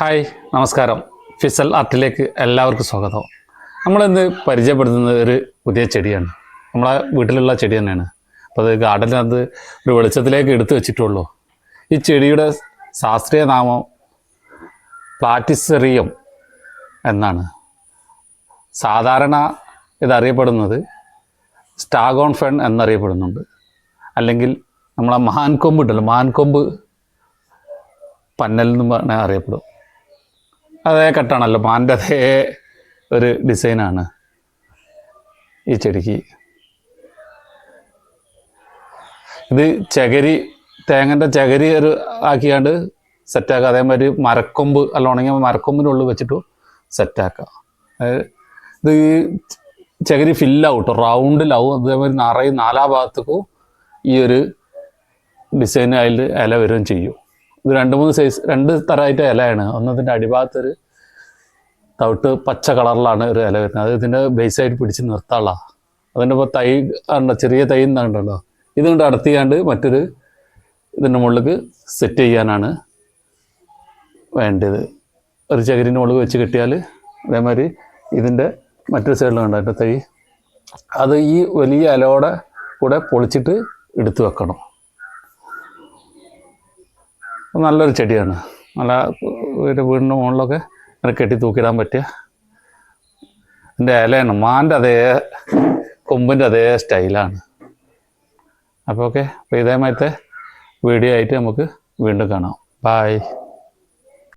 Hi നമസ്കാരം. Fissile ആർട്ടിലേക്ക് എല്ലാവർക്കും സ്വാഗതം. നമ്മളിന്ന് പരിചയപ്പെടുത്തുന്നത് ഒരു പുതിയ ചെടിയാണ്. നമ്മളെ വീട്ടിലുള്ള ചെടി തന്നെയാണ്. അപ്പോൾ അത് ഗാർഡനകത്ത് ഒരു വെളിച്ചത്തിലേക്ക് എടുത്തു വെച്ചിട്ടുള്ളൂ. ഈ ചെടിയുടെ ശാസ്ത്രീയ നാമം പ്ലാറ്റിസെറിയം എന്നാണ്. സാധാരണ ഇതറിയപ്പെടുന്നത് സ്റ്റാഗോൺ ഫെൺ എന്നറിയപ്പെടുന്നുണ്ട്. അല്ലെങ്കിൽ നമ്മളെ മാൻകൊമ്പ് ഉണ്ടല്ലോ മാൻകൊമ്പ് പന്നൽ എന്ന് പറഞ്ഞാൽ അറിയപ്പെടും. അതേ കട്ടാണല്ലോ. മാന്റെ അതേ ഒരു ഡിസൈനാണ് ഈ ചെടിക്ക്. ഇത് ചകരി തേങ്ങന്റെ ചകരി ഒരു ആക്കിയാണ്ട് സെറ്റാക്കുക അതേമാതിരി മരക്കൊമ്പ് അല്ല ഉണങ്ങിയ മരക്കൊമ്പിന്റെ ഉള്ളിൽ വെച്ചിട്ട് സെറ്റാക്കുക അതായത് ഇത് ഈ ചകിരി ഫില്ലാവും റൗണ്ടിലാവും. അതേമാതിരി നിറയും നാലാ ഭാഗത്തേക്കും ഈ ഒരു ഡിസൈൻ അതിൽ ഇല വരികയും ചെയ്യും. ഇത് രണ്ട് മൂന്ന് സൈസ് രണ്ട് തരമായിട്ട് ഇലയാണ്. ഒന്നതിന്റെ അടിഭാഗത്തൊരു തവിട്ട് പച്ച കളറിലാണ് ഒരു ഇല വരുന്നത്. അത് ഇതിന്റെ ബേസായിട്ട് പിടിച്ച് നിർത്താനുള്ള. അതിന്റെ ഇപ്പോൾ തൈ ഉണ്ടോ ചെറിയ തൈ ഉണ്ടല്ലോ ഇതുകൊണ്ട് അടുത്തിയാണ്ട് മറ്റൊരു ഇതിന്റെ മുകളിലേക്ക് സെറ്റ് ചെയ്യാനാണ് വേണ്ടത്. ഒരു ചകിരിന്റെ മുകളിൽ വെച്ച് കെട്ടിയാൽ അതേമാതിരി ഇതിന്റെ മറ്റൊരു സൈഡിലും ഉണ്ട് അതിന്റെ തൈ. അത് ഈ വലിയ ഇലയോടെ കൂടെ പൊളിച്ചിട്ട് എടുത്തു വെക്കണം. നല്ലൊരു ചെടിയാണ്. നല്ല ഒരു വീടിന്റെ മുകളിലൊക്കെ ഇങ്ങനെ കെട്ടി തൂക്കിടാൻ പറ്റിയ എന്റെ ഇലയാണ്. മാന്റെ അതേ കൊമ്പിന്റെ അതേ സ്റ്റൈലാണ്. അപ്പോൾ ഓക്കെ അപ്പോൾ ഇതേമാരത്തെ വീഡിയോ ആയിട്ട് നമുക്ക് വീണ്ടും കാണാം. ബായ്